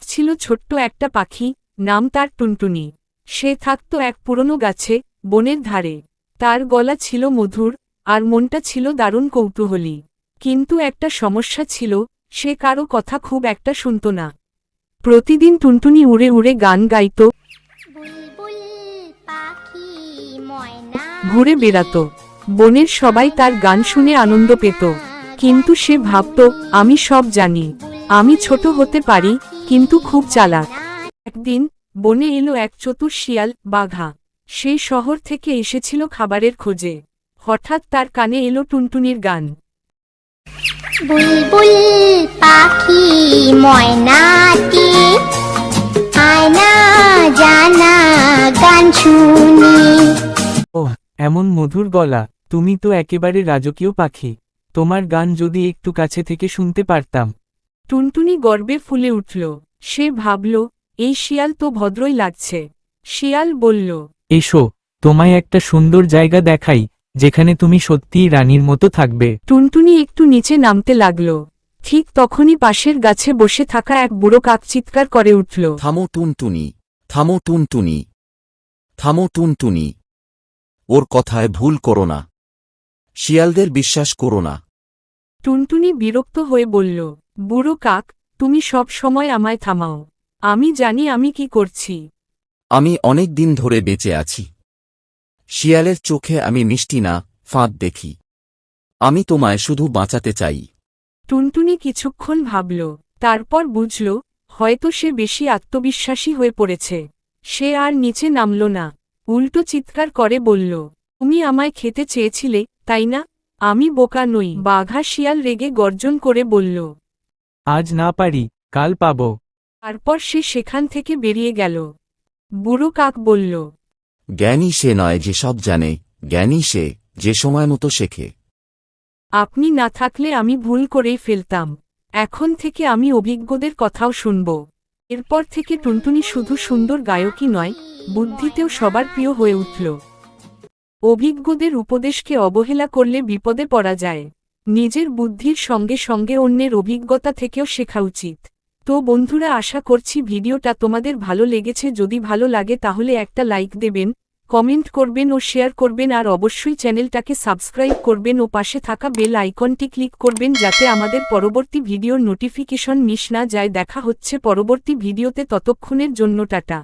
ছিল ছোট্ট একটা পাখি, নাম তার টুনটুনি। সে থাকত এক পুরনো গাছে, বনের ধারে। তার গলা ছিল মধুর, আর মনটা ছিল দারুণ কৌতূহলী। কিন্তু একটা সমস্যা ছিল, সে কারও কথা খুব একটা শুনত না। প্রতিদিন টুনটুনি উড়ে উড়ে গান গাইত। ঘুরে বেড়াত। বনের সবাই তার গান শুনে আনন্দ পেত। কিন্তু সে ভাবত, আমি সব জানি। আমি ছোট হতে পারি কিন্তু খুব চালাক। একদিন বনে এলো এক চতুর শিয়াল বাঘা। সে শহর থেকে এসেছিল খাবারের খোঁজে। হঠাৎ তার কানে এলো টুনটুনির গান। বুলবুল পাখি ময়নাটি আয়না জানা গান শুনি। ওহ এমন মধুর গলা। তুমি তো একেবারে রাজকীয় পাখি। তোমার গান যদি একটু কাছে থেকে শুনতে পারতাম। টুনটুনি গর্বে ফুলে উঠল। সে ভাবল এই শিয়াল তো ভদ্রই লাগছে। শিয়াল বলল এসো তোমায় একটা সুন্দর জায়গা দেখাই যেখানে তুমি সত্যিই রানীর মতো থাকবে। টুনটুনি একটু নিচে নামতে লাগল। ঠিক তখনই পাশের গাছে বসে থাকা এক বুড়ো কাক চিৎকার করে উঠল থামো টুনটুনি থামো টুনটুনি থামো টুনটুনি ওর কথায় ভুল করো না। শিয়ালদের বিশ্বাস করো না। টুনটুনি বিরক্ত হয়ে বলল বুড়ো কাক তুমি সব সময় আমায় থামাও। আমি জানি আমি কি করছি। আমি অনেক দিন ধরে বেঁচে আছি। শিয়ালের চোখে আমি মিষ্টি না ফাঁদ দেখি। আমি তোমায় শুধু বাঁচাতে চাই। টুনটুনি কিছুক্ষণ ভাবল তারপর বুঝল হয়তো সে বেশি আত্মবিশ্বাসী হয়ে পড়েছে। সে আর নিচে নামল না। উল্টো চিৎকার করে বলল তুমি আমায় খেতে চেয়েছিলে তাই না? আমি বোকা নই বাঘা শিয়াল রেগে গর্জন করে বলল আজ না পারি কাল পাব। তারপর সে সেখান থেকে বেরিয়ে গেল। বুড়ো কাক বলল জ্ঞানী সে নয় যে সব জানে জ্ঞানী সে যে সময় মতো শেখে। আপনি না থাকলে আমি ভুল করেই ফেলতাম। এখন থেকে আমি অভিজ্ঞদের কথাও শুনব। এরপর থেকে টুনটুনি শুধু সুন্দর গায়কই নয় বুদ্ধিতেও সবার প্রিয় হয়ে উঠল। অভিজ্ঞদের উপদেশকে অবহেলা করলে বিপদে পড়া যায়। নিজের বুদ্ধির সঙ্গে সঙ্গে অন্যের অভিজ্ঞতা থেকেও শেখা উচিত। তো বন্ধুরা, আশা করছি ভিডিওটা তোমাদের ভালো লেগেছে। যদি ভালো লাগে তাহলে একটা লাইক দেবেন, কমেন্ট করবেন ও শেয়ার করবেন। আর অবশ্যই চ্যানেলটাকে সাবস্ক্রাইব করবেন ও পাশে থাকা বেল আইকনটি ক্লিক করবেন যাতে আমাদের পরবর্তী ভিডিওর নোটিফিকেশন মিস না যায়। দেখা হচ্ছে পরবর্তী ভিডিওতে, ততক্ষণের জন্য টাটা।